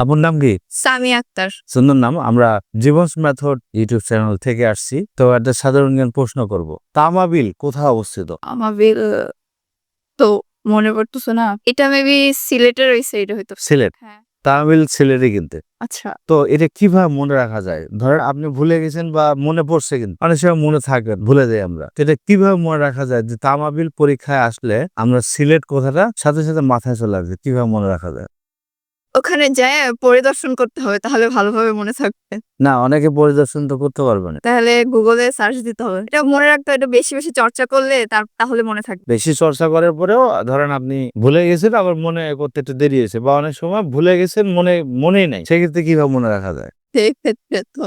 আপনার নাম কি? সামি আক্তার। সুন্দর নাম আমরা জীবন মেথড ইউটিউব চ্যানেল থেকে আসছি তো একটা সাধারণ জ্ঞান প্রশ্ন করব। তামাবিল কোথায় অবস্থিত? আমাদের তো মনে পড়তেছে না এটা মেবি সিলেটের ওই সাইডে হয়তো সিলেট? হ্যাঁ। তামাবিল সিলেটে কিনতে। আচ্ছা। তো এটা কীভাবে মনে রাখা যায়? ধরেন আপনি ভুলে গেছেন বা মনে পড়ছে কিন্তু অনেক সময় মনে থাকবেন ভুলে যাই আমরা। তো এটা কীভাবে মনে রাখা যায় যে তামাবিল পরীক্ষায় আসলে আমরা সিলেট কথাটা সাথে সাথে মাথায় চলে আসবে কীভাবে মনে রাখা যায়? ওখানে যায় পরিদর্শন করতে হবে তাহলে ভালোভাবে মনে থাকবে। না অনেকে পরিদর্শন তো করতে পারবে না। তাহলে গুগলে সার্চ দিতে হবে। এটা মনে রাখতে হবে, এটা বেশি বেশি চর্চা করলে তার তাহলে মনে থাকবে। বেশি চর্চা করার পরেও ধরেন আপনি ভুলে গেছেন আবার মনে করতে একটু দেরি হয়েছে বা অনেক সময় ভুলে গেছেন মনে মনেই নাই। সেক্ষেত্রে কীভাবে মনে রাখা যায়? সেই ক্ষেত্রে তো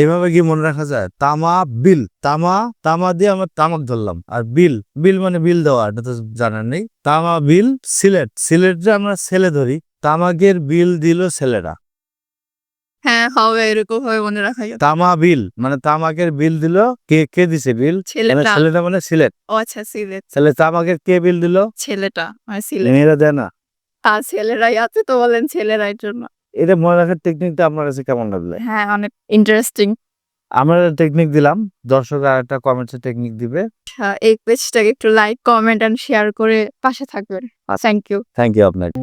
এইভাবে কি মনে রাখা যায়? তামা বিল। তামা তামা দিয়ে আমরা তামাক ধরলাম। আর বিল বিল মানে বিল দেওয়া এটা তো জানার নেই। তামা বিল সিলেট। সিলেটে আমরা ছেলে ধরি। তামাকের বিল দিল ছেলেরা। হ্যাঁ হবে এরকম ভাবে মনে রাখা তামা বিল মানে তামাকের বিল দিল কে কে দিছে বিল? মানে ছেলেটা ছেলেটা মানে সিলেট। ও আচ্ছা সিলেট। ছেলে তামাকের কে বিল দিল? ছেলেটা মানে সিলেট। মেয়েরা দেয় না। আর ছেলেরাই আছে তো বলেন ছেলেরাই জন্য। এটা মনে রাখার টেকনিকটা আপনার কাছে কেমন লাগল? হ্যাঁ অনেক ইন্টারেস্টিং আমরা টেকনিক দিলাম দর্শক আর একটা কমেন্টস টেকনিক দিবে। এই পেজটাকে একটু লাইক কমেন্ট এন্ড শেয়ার করে পাশে থাকবেন। থ্যাংক ইউ থ্যাংক ইউ আপনাকে।